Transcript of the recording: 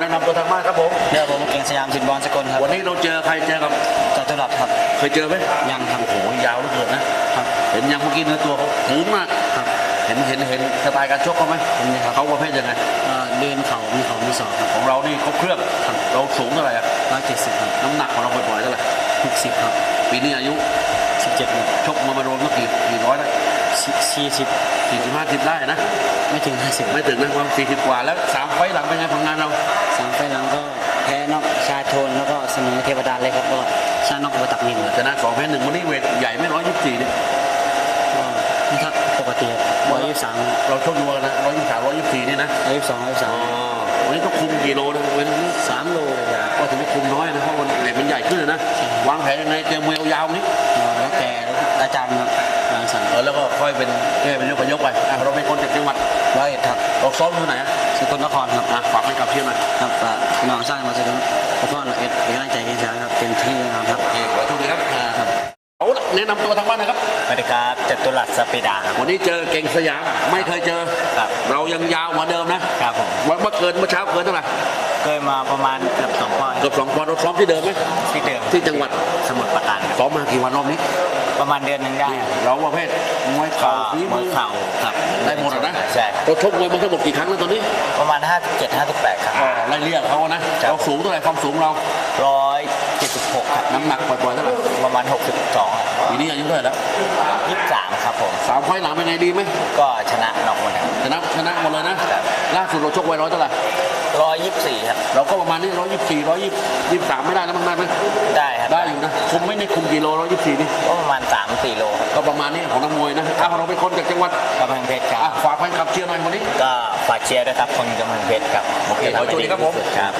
แนะนำตัวทางบ้านครับผมเดี๋ยวผมเก่งสยามสินบอลสกลครับวันนี้เราเจอใครเจอกับจตุรัสครับ เคยเจอไหมยังครับโอ้โหยาวเหลือเกินนะครับเห็นยังเมื่อกี้เนื้อตัวเขาถืนมากครับเห็นเห็นเห็นสไตล์การชกเขาไหมเห็นครับเขาประเภทยังไงเอ่อเดินเข่ามีเข่ามีศอกครับของเรานี่ครบเครื่องเราสูงเท่าไหร่อะร้อยเจ็ดสิบครับน้ำหนักของเราปล่อยๆเท่าไหร่หกสิบครับปีนี้อายุสิบเจ็ดครับชกมามาโดนเมื่อกี่กี่ร้อยนะ สี่สิบสี่สิบห้าสิบได้นะ ไม่ถึงห้าสิบไม่ถึงนะความสี่สิบกว่าแล้วสามไฟล์หลังเป็นไงผลงานเราสามไฟล์หลังก็แพ้นอกชาโทนแล้วก็เสมอเทวดาเลยครับก็ชานอกอุปตักนินชนะสองแพ้หนึ่งวันนี้เวทใหญ่ไม่ร้อยยี่สิบสี่นี่ก็ถ้าปกติร้อยยี่สิบสามเราชกอยู่นะร้อยยี่สิบสามร้อยยี่สิบสี่นี่นะร้อยยี่สิบสองร้อยยี่สิบสามอ๋อวันนี้ต้องคุมกี่โลนะเว้น ผนยังไงเจอมวยยาวๆนี้แล้วแต่อาจารย์ครับรังสรรค์เออแล้วก็ค่อยเป็นแก้เป็นยกไปยกไปอะเราเป็นคนจากจังหวัดร้อยเอ็ดครับเราซ้อมที่ไหนอะสกลนครครับอะฝากให้กับเชียร์หน่อยครับฝากพี่น้องสร้างมาสกลแล้วก็ร้อยเอ็ดเป็นกำลังใจให้ชาครับเต็มที่แน่นอนครับโอเคขอโชคดีครับอ่าครับเอาละแนะนำตัวทางบ้านนะครับสวัสดีครับจตุรัสสปีดาครับวันนี้เจอเก่งสยามไม่เคยเจอครับเรายังยาวเหมือนเดิมนะครับผมวันเมื่อเกินเมื่อเช้าเกินเท่าไหร่ เคยมาประมาณเกือบสองปอนด์เกือบสองปอนด์เราซ้อมที่เดิมไหมที่เดิมที่จังหวัดสมุทรปราการครับซ้อมมากี่วันรอบนี้ ประมาณเดือนหนึ่งได้ครับเราประเภทมวยก็เข่าฝีมืมืออเข่าครับได้หมดอะนะใช่ครับเราชกมวยมาทั้งหมดกี่ครั้งแล้วตอนนี้ ประมาณ 57 58 ครับไล่เรียกเขานะเราสูงเท่าไหร่ความสูงเรา176ครับน้ำหนักปล่อยๆเท่าไหร่ประมาณ 62ปีนี้อายุเท่าไหร่แล้ว23ครับผมสามไฟล์หลังเป็นไงดีไหมก็ชนะน็อกหมดครับชนะชนะหมดเลยนะล่าสุดเราชกไว้ร้อยเท่าไหร่ 124ครับ เราก็ประมาณนี้ร้อยยี่สิบสี่ร้อยยี่สิบสามไม่ได้นะมั้งได้ไหมได้ครับ ได้อยู่นะ คุมไม่ได้คุมกี่โลร้อยยี่สิบสี่นี่ก็ประมาณ3-4โลครับก็ประมาณนี้ของนักมวยนะถ้าเราเป็นคนจากจังหวัดกำแพงเพชรคอะรับฝากแฟนคลับเชียร์หน่อยวันนี้ ก็ฝากเชียร์ด้วยครับคนกำแพงเพชรครับ โอเคขอโชคดีครับผมครับ